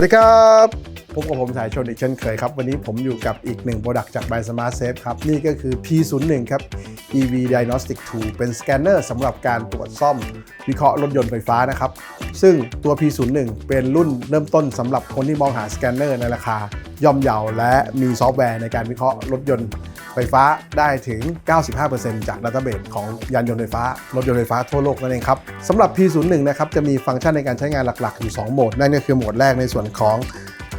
วัสดีครับพบกับผมสายชนอีกเช่นเคยครับ วันนี้ผมอยู่กับอีกหนึ่งโปรดักต์จาก By Smart Safe ครับ นี่ก็คือ P01 ครับ EV Diagnostic Tool เป็นสแกนเนอร์สำหรับการตรวจซ่อม วิเคราะห์รถยนต์ไฟฟ้านะครับ ซึ่งตัว P01 เป็นรุ่นเริ่มต้นสำหรับคนที่มองหาสแกนเนอร์ในราคาย่อมเยาและมีซอฟต์แวร์ในการวิเคราะห์รถยนต์ ฟฟ้าได้ถึง 95%จากดัตเตอร์เบสของยานยนต์ไฟฟ้ารถยนต์ไฟฟ้าทั่วโลกนั่นเองครับสำหรับ P01 นะครับจะมีฟังก์ชันในการใช้งานหลักๆ อยู่ 2 โหมด นั่นก็คือโหมดแรกในส่วนของ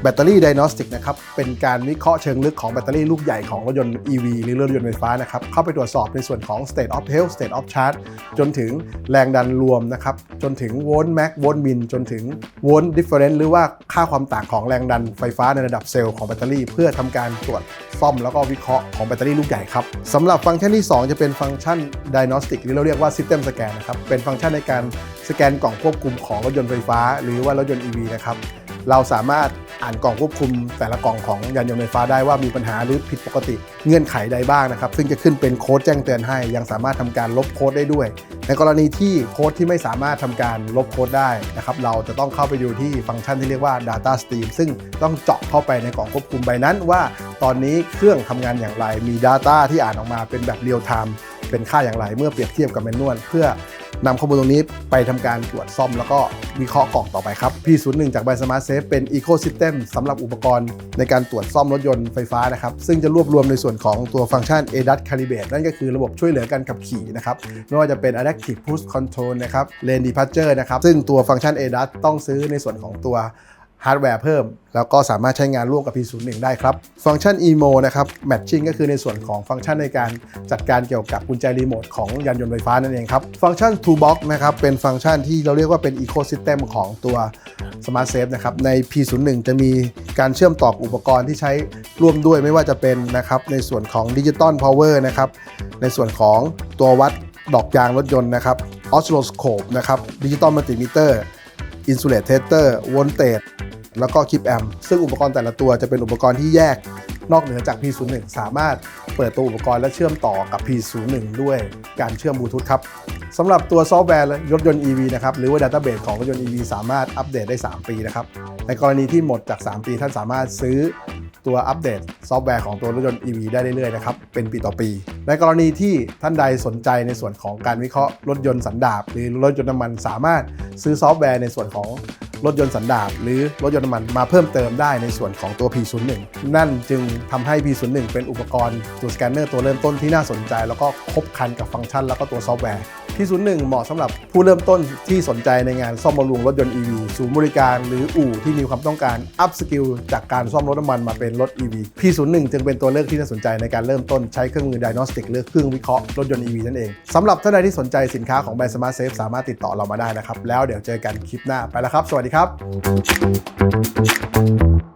แบตเตอรี่ไดโนสติกนะครับเป็นการวิเคราะห์เชิงลึกของแบตเตอรี่ลูกใหญ่ของรถยนต์ EV หรือรถยนต์ไฟฟ้านะครับเข้าไปตรวจสอบในส่วนของ state of health state of charge จนถึงแรงดันรวมนะครับจนถึงโวลต์แม็กโวลต์มินจนถึงโวลต์ดิฟเฟอเรนซ์หรือว่าค่าความต่างของแรงดันไฟฟ้าในระดับเซลล์ของแบตเตอรี่ เพื่อทำการตรวจซ่อมแล้วก็วิเคราะห์ของแบตเตอรี่ลูกใหญ่ครับสำหรับฟังก์ชันที่ 2 จะเป็นฟังก์ชัน diagnostic หรือเราเรียกว่า system scan นะครับเป็นฟังก์ชันในการสแกนกล่องควบคุมของรถยนต์ไฟฟ้า หรือว่ารถยนต์ EV นะครับ เราสามารถอ่านกล่องควบคุมแต่ละกล่องของยานยนต์ไฟฟ้าได้ว่ามีปัญหาหรือผิดปกติเงื่อนไขใดบ้างนะครับ ซึ่งจะขึ้นเป็นโค้ดแจ้งเตือนให้ ยังสามารถทำการลบโค้ดได้ด้วย ในกรณีที่โค้ดที่ไม่สามารถทำการลบโค้ดได้นะครับเราจะต้องเข้าไปดูที่ฟังก์ชันที่เรียกว่า Data Stream ซึ่งต้องเจาะเข้าไปในกล่องควบคุมใบนั้นว่า ตอนนี้เครื่องทำงานอย่างไรมี Data ที่อ่านออกมาเป็นแบบเรียลไทม์ เป็นค่าอย่างไรเมื่อเปรียบเทียบกับแมนนวลเพื่อนำข้อมูลตรงนี้ไปทำการตรวจซ่อมแล้วก็วิเคราะห์กล่องต่อไปครับ P01 จาก By Smart Safe เป็น Ecosystem สำหรับอุปกรณ์ในการตรวจซ่อมรถยนต์ไฟฟ้านะครับ ซึ่งจะรวบรวมในส่วนของตัวฟังก์ชัน ADAS Calibrate นั่นก็คือระบบช่วยเหลือการขับขี่นะครับ ไม่ว่าจะเป็น Adaptive Cruise Control นะครับ Lane Departure นะครับ ซึ่งตัวฟังก์ชัน ADAS ต้องซื้อในส่วนของตัว ฮาร์ดแวร์เพิ่ม แล้วก็สามารถใช้งานร่วมกับ P01 ได้ครับ ฟังก์ชัน EMO นะครับ Matching ก็คือในส่วนของฟังก์ชันในการจัดการเกี่ยวกับกุญแจรีโมทของยานยนต์ไฟฟ้านั่นเองครับ ฟังก์ชัน Toolbox นะครับ เป็นฟังก์ชันที่เราเรียกว่าเป็น Ecosystem ของตัว Smart Safe นะครับ ใน P01 จะมีการเชื่อมต่ออุปกรณ์ที่ใช้ร่วมด้วยไม่ว่าจะเป็นนะครับในส่วนของ Digital Power นะครับในส่วนของตัววัดดอกยางรถยนต์นะครับ Oscilloscope นะครับ Digital Multimeter Insulator Voltage แล้วก็คลิปแอมซึ่งอุปกรณ์แต่ละตัวจะเป็นอุปกรณ์ที่แยกนอกเหนือจาก P01 สามารถเปิดตัวอุปกรณ์และเชื่อมต่อกับ P01 ด้วยการเชื่อมบลูทูธครับสำหรับตัวซอฟต์แวร์รถยนต์ EV นะครับหรือว่า Database ของรถยนต์ EV สามารถอัปเดตได้ 3 ปีนะครับในกรณีที่หมดจาก 3 ปีท่านสามารถซื้อตัวอัปเดตซอฟต์แวร์ของตัวรถยนต์ EV ได้เรื่อยๆนะครับเป็นปีต่อปี ในกรณีที่ท่านใดสนใจในส่วนของการวิเคราะห์รถยนต์สันดาปหรือรถยนต์น้ำมันสามารถซื้อซอฟต์แวร์ในส่วนของ รถยนต์สันดาปหรือรถยนต์น้ำมันมาเพิ่มเติมได้ในส่วนของตัว P01 นั่นจึงทำให้ P01 เป็นอุปกรณ์ตัวสแกนเนอร์ตัวเริ่มต้นที่น่าสนใจ แล้วก็ครบคันกับฟังก์ชันแล้วก็ตัวซอฟต์แวร์ P01 เหมาะสำหรับผู้เริ่มต้นที่สนใจในงานซ่อมบำรุงรถยนต์ EV ศูนย์บริการหรืออู่ที่มีความต้องการอัพสกิลจากการซ่อมรถน้ำมันมาเป็นรถ EV P01 จึงเป็นตัวเลือกที่น่าสนใจในการเริ่มต้นใช้เครื่องมือ Diagnostic หรือเครื่องวิเคราะห์รถยนต์ EV นั่นเองสำหรับท่านใดที่สนใจสินค้าของแบรนด์ Smart Safe สามารถติดต่อเรามาได้นะครับแล้วเดี๋ยวเจอกันคลิปหน้าไปแล้วครับ สวัสดีครับ